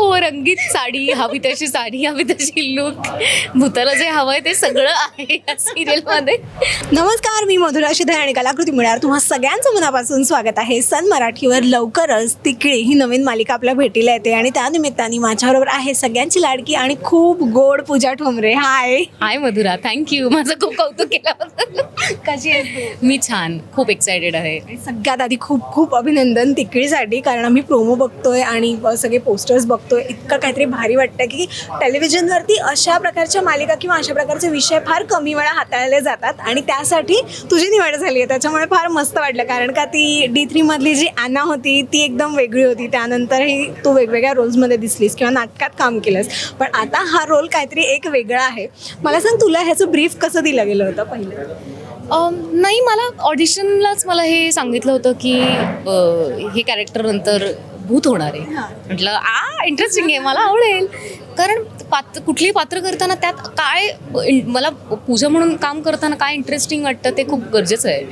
हो रंगीत साडी हवी तशी साडी हवी तशी लुक भूताला जे हवंय ते सगळं आहे या सिरियलमध्ये नमस्कार मी मधुरा शिधे आणि कलाकृती मिळणार तुम्हा सगळ्यांचं मनापासून स्वागत आहे. सन मराठीवर लवकरच तिकडे ही नवीन मालिका आपल्या भेटीला येते आणि त्या निमित्ताने माझ्याबरोबर आहे सगळ्यांची लाडकी आणि खूप गोड Pooja Thombare. Hi hi Madhura. Thank you माझं खूप कौतुक केल्याबद्दल. कशी आहेस मी छान. खूप एक्सायटेड आहे. सगळ्यात आधी खूप खूप अभिनंदन तिकडीसाठी कारण आम्ही प्रोमो बघतोय आणि सगळे पोस्टर्स बघतोय. इतकं काहीतरी भारी वाटतं की टेलिव्हिजनवरती अशा प्रकारच्या मालिका किंवा अशा प्रकारचे विषय फार कमी वेळा हाताळले जातात आणि त्यासाठी तुझी निवड झाली आहे. त्याच्यामुळे फार मस्त वाटलं. कारण का ती डी थ्रीमधली जी अॅना होती ती एकदम वेगळी होती. त्यानंतरही तू वेगवेगळ्या रोल्समध्ये दिसलीस किंवा नाटकात काम केलंस. पण आता हा रोल काहीतरी एक वेगळा आहे. मला सांग तुला ह्याचं ब्रीफ कसं दिलं गेलं होतं पहिलं? नाही मला ऑडिशनलाच मला हे सांगितलं होतं की हे कॅरेक्टर नंतर भूत होणार आहे. म्हटलं आ इंटरेस्टिंग आहे मला आवडेल. कारण पात्र कुठलीही पात्र करताना त्यात काय मला पूजा म्हणून काम करताना काय इंटरेस्टिंग वाटतं ते खूप गरजेचं आहे.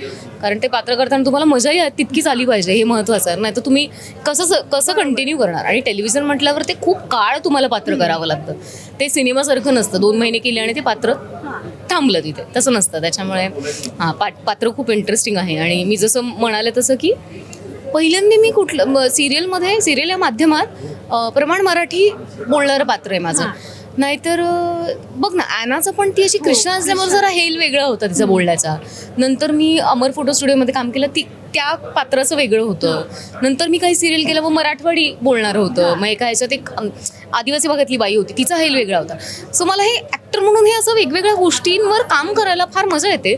कारण ते पात्र करताना तुम्हाला मजाही तितकीच आली पाहिजे हे महत्त्वाचं आहे. नाही तर तुम्ही कसं कसं कंटिन्यू करणार? आणि टेलिव्हिजन म्हटल्यावर ते खूप काळ तुम्हाला पात्र करावं लागतं. ते सिनेमासारखं नसतं. दोन महिने केले आणि ते पात्र थांबलं तिथे. तसं नसतं. त्याच्यामुळे हां पा पात्र खूप इंटरेस्टिंग आहे. आणि मी जसं म्हणाले तसं की पहिल्यांदा मी कुठलं सिरियलमध्ये सिरियल या माध्यमात प्रमाण मराठी बोलणारं पात्र आहे माझं. नाहीतर बघ ना ॲनाचं पण ती अशी कृष्णा असल्यामुळे जरा हेल वेगळा होता तिचा बोलण्याचा. नंतर मी अमर फोटो स्टुडिओमध्ये काम केलं ती त्या पात्राचं वेगळं होतं. नंतर मी काही सिरियल केलं व मराठवाडी बोलणारं होतं. मग एका ह्याच्यात एक आदिवासी भागातली बाई होती तिचा हेल वेगळा होता. सो मला हे ॲक्टर म्हणून हे असं वेगवेगळ्या गोष्टींवर काम करायला फार मजा येते.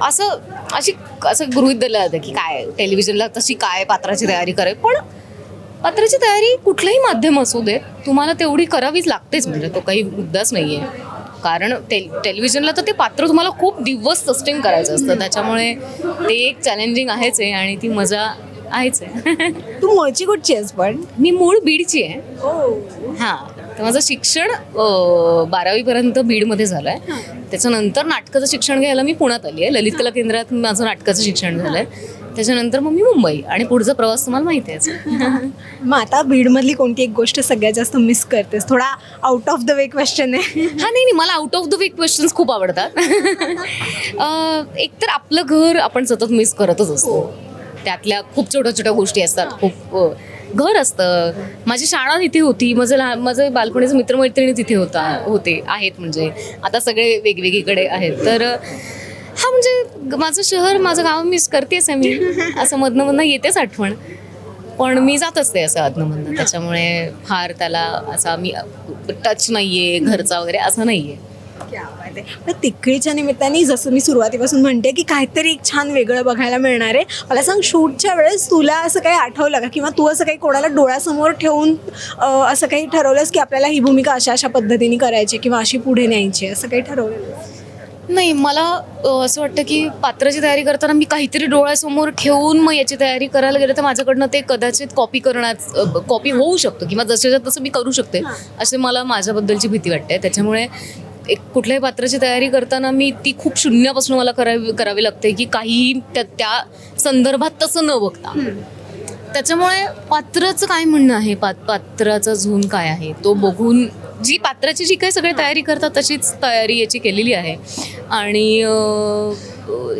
असं अशी असं गृहित धरलं जातं की काय टेलिव्हिजनला तशी काय पात्राची तयारी करावी पण पात्राची तयारी कुठलंही माध्यम असू दे तुम्हाला तेवढी करावीच लागतेच. म्हणजे तो काही मुद्दाच नाही आहे कारण टेल टेलिव्हिजनला तर ते पात्र तुम्हाला खूप दिवस सस्टेन करायचं असतं. त्याच्यामुळे ते एक चॅलेंजिंग आहेच आहे आणि ती मजा आहेच आहे. तू मूळची कुठची आहेस पण? मी मूळ बीडची आहे. हां. तर माझं शिक्षण बारावीपर्यंत बीडमध्ये झालं आहे त्याच्यानंतर नाटकाचं शिक्षण घ्यायला मी पुण्यात आली आहे. ललित कला केंद्रात माझं नाटकाचं शिक्षण झालं आहे त्याच्यानंतर मग मी मुंबई आणि पुढचा प्रवास तुम्हाला माहिती आहे. मग आता बीडमधली कोणती एक गोष्ट सगळ्यात जास्त मिस करतेस? थोडा out of the way question आहे. हा नाही नाही मला out of the way questions खूप आवडतात. अं, एकतर आपलं घर आपण सतत मिस करतच असतो. त्यातल्या खूप छोट्या छोट्या गोष्टी असतात. खूप घर असतं. माझी शाळा तिथे होती. माझं लहान माझं बालपणीचं मित्रमैत्रिणी तिथे होता होते आहेत म्हणजे. आता सगळे वेगवेगळीकडे आहेत. तर हा म्हणजे माझं शहर माझं गाव मिस करतेच आहे मी. असं मधनं मधनं येतेच आठवण. पण मी जात असते असं अधनमधनं त्याच्यामुळे फार त्याला असा मी टच नाहीये घरचा वगैरे असं नाहीये. पण तिकडीच्या निमित्ताने जसं मी सुरुवातीपासून म्हणते की काहीतरी एक छान वेगळं बघायला मिळणार आहे. मला सांग शूटच्या वेळेस तुला असं काही आठवलं का? किंवा तू असं काही कोणाला डोळ्यासमोर ठेवून असं काही ठरवलंस की आपल्याला ही भूमिका अशा अशा पद्धतीने करायची किंवा अशी पुढे न्यायची? असं काही ठरवलेलं नाही मला असं वाटतं की पात्राची तयारी करताना मी काहीतरी डोळ्यासमोर ठेवून मग याची तयारी करायला गेलं तर माझ्याकडनं ते कदाचित कॉपी करण्यात कॉपी होऊ शकतं. किंवा जसेच्या तसं मी करू शकते. असे मला माझ्याबद्दलची भीती वाटते. त्याच्यामुळे एक कुठल्याही पात्राची तयारी करताना मी ती खूप शून्यापासून मला करावी करावी लागते की काहीही त्या त्या संदर्भात तसं न बघता. त्याच्यामुळे पात्राचं काय म्हणणं आहे? पात पात्राचा झून काय आहे? तो बघून जी पात्राची जी काही सगळी तयारी करतात तशीच तयारी याची केलेली आहे. आणि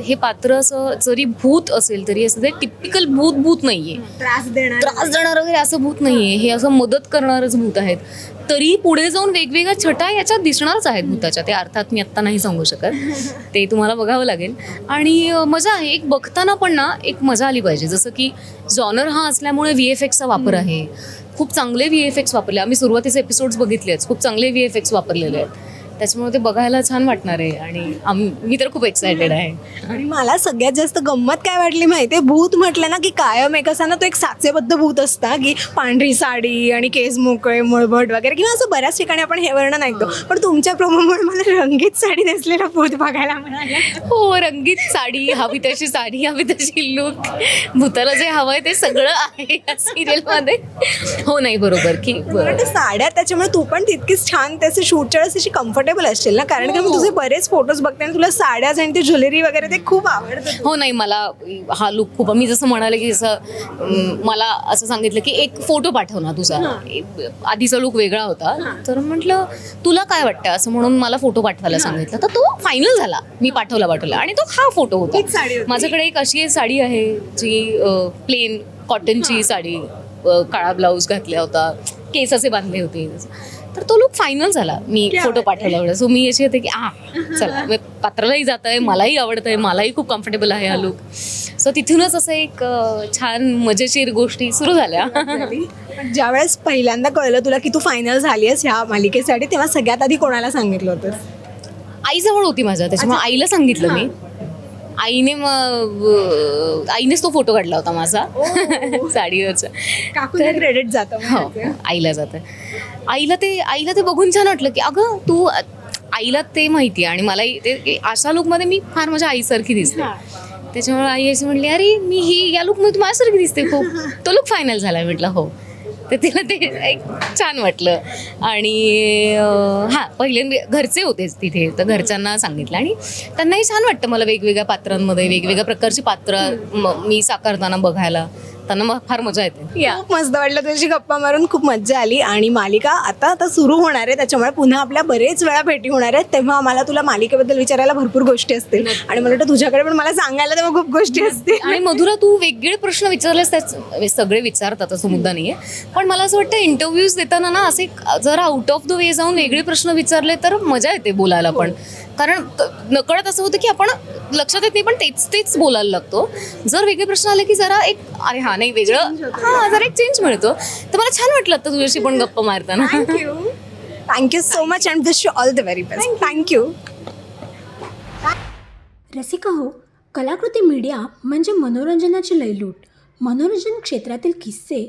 हे पात्र असं जरी भूत असेल तरी असं ते टिपिकल भूत भूत नाही आहे त्रास देणार त्रास देणार वगैरे असं भूत नाहीये. हे असं मदत करणारच भूत आहेत. तरी पुढे जाऊन वेगवेगळ्या छटा याच्यात दिसणारच आहेत भूताच्या. ते अर्थात मी आत्ता नाही सांगू शकत. ते तुम्हाला बघावं लागेल. आणि मजा आहे. एक बघताना पण ना एक मजा आली पाहिजे. जसं की जॉनर हा असल्यामुळे व्ही एफ एक्सचा वापर आहे. खूप चांगले व्ही एफ एक्स वापरले. आम्ही सुरुवातीचे एपिसोड्स बघितलेच. खूप चांगले व्ही एफ एक्स वापरलेले आहेत. त्याच्यामुळे ते बघायला छान वाटणार आहे आणि आम मी तर खूप एक्सायटेड आहे. आणि मला सगळ्यात जास्त गंमत काय वाटली माहितीये? भूत म्हटलं ना की कायम एक असा ना तो एक साचेबद्ध भूत असता की पांढरी साडी आणि केस मोकळे मुळभट वगैरे किंवा असं बऱ्याच ठिकाणी आपण हे वर्णन ऐकतो. पण तुमच्या प्रोमोमुळे मला रंगीत साडी नेसलेला भूत बघायला मिळालं. हो रंगीत साडी हवी तशी साडी हवी तशी लुक भूताला जे हवंय ते सगळं आहे या सिरियलमध्ये हो नाही बरोबर. की साड्या त्याच्यामुळे तू पण तितकीच छान त्याचे शूटच्या अशी कम्फर्ट कम्फर्टेबल असशील ना? कारण की मी तुझे बरेच फोटोज बघते आणि तुला साड्याज आणि ती ज्वेलरी वगैरे ते खूप आवडतं हो नाही मला हा लुक खूप मी जसं म्हणाले की जसं अं, मला असं सांगितलं की एक फोटो पाठव ना तुझा. आधीचा लुक वेगळा होता. तर म्हटलं तुला काय वाटतं? असं म्हणून मला फोटो पाठवायला सांगितलं. तर तो फायनल झाला. मी पाठवला पाठवला. आणि तो हा फोटो हीच साडी होता. माझ्याकडे एक अशी साडी आहे जी प्लेन कॉटनची साडी. अं, काळा ब्लाऊज घातला होता. केस असे बांधले होते. तर तो लुक फायनल झाला. मी फोटो. पाठवला एवढा. सो मी अशी होते की आ चला मी पात्रालाही जात आहे मलाही आवडत आहे मलाही खूप कम्फर्टेबल आहे हा लुक सो तिथूनच असं एक छान मजेशीर गोष्टी सुरू झाल्या. ज्यावेळेस पहिल्यांदा कळलं तुला की तू फायनल झाली आहेस ह्या मालिकेसाठी तेव्हा सगळ्यात आधी कोणाला सांगितलं होतं आई जवळ होती माझ्या त्याच्यामुळे आईला सांगितलं मी. आईने मग आईनेच तो फोटो काढला होता माझा. साडीवरचा. काकूला क्रेडिट जातं हो आईला जातं. आईला ते आईला ते बघून छान वाटलं की अगं तू आईला ते माहिती आहे आणि मलाही ते अशा लुकमध्ये मी फार माझ्या आईसारखी दिसते. त्याच्यामुळे आई अशी म्हणली अरे मी ही या लुकमध्ये माझ्यासारखी दिसते खूप. तो लुक फायनल झाला. म्हटलं हो. तर तिला ते एक छान वाटलं. आणि हां पहिले घरचे होतेच तिथे तर घरच्यांना सांगितलं. आणि त्यांनाही छान वाटतं मला वेगवेगळ्या पात्रांमध्ये वेगवेगळ्या प्रकारची पात्र मी साकारताना बघायला. त्यांना मग फार मजा येते. या. खूप मस्त वाटलं तुझ्याशी गप्पा मारून खूप मजा आली. आणि मालिका आता आता सुरू होणार आहे त्याच्यामुळे पुन्हा आपल्या बरेच वेळा भेटी होणार आहेत. तेव्हा आम्हाला तुला मालिकेबद्दल विचारायला भरपूर गोष्टी असतील. आणि मला वाटतं तुझ्याकडे पण मला सांगायला तेव्हा खूप गोष्टी असतील. आणि मधुरा तू वेगळे प्रश्न विचारलेस त्याच सगळे विचारतात असं मुद्दा नाहीये. पण मला असं वाटतं इंटरव्ह्यूज देताना ना असे जरा आउट ऑफ द वे जाऊन वेगळे प्रश्न विचारले तर मजा येते बोलायला पण. कारण नकळत असं होतं की आपण लक्षात येत नाही पण तेच तेच बोलायला लागतो. जर वेगळे प्रश्न आले की जरा एक अरे हा नाही वेगळं. हा जरा एक चेंज मिळतो. तर मला छान वाटलं आता तुझ्याशी पण गप्पा मारताना. Thank you thank you so much and wish you all the very best thank you Rasika हो कलाकृती मीडिया म्हणजे मनोरंजनाची लयलूट. मनोरंजन क्षेत्रातील किस्से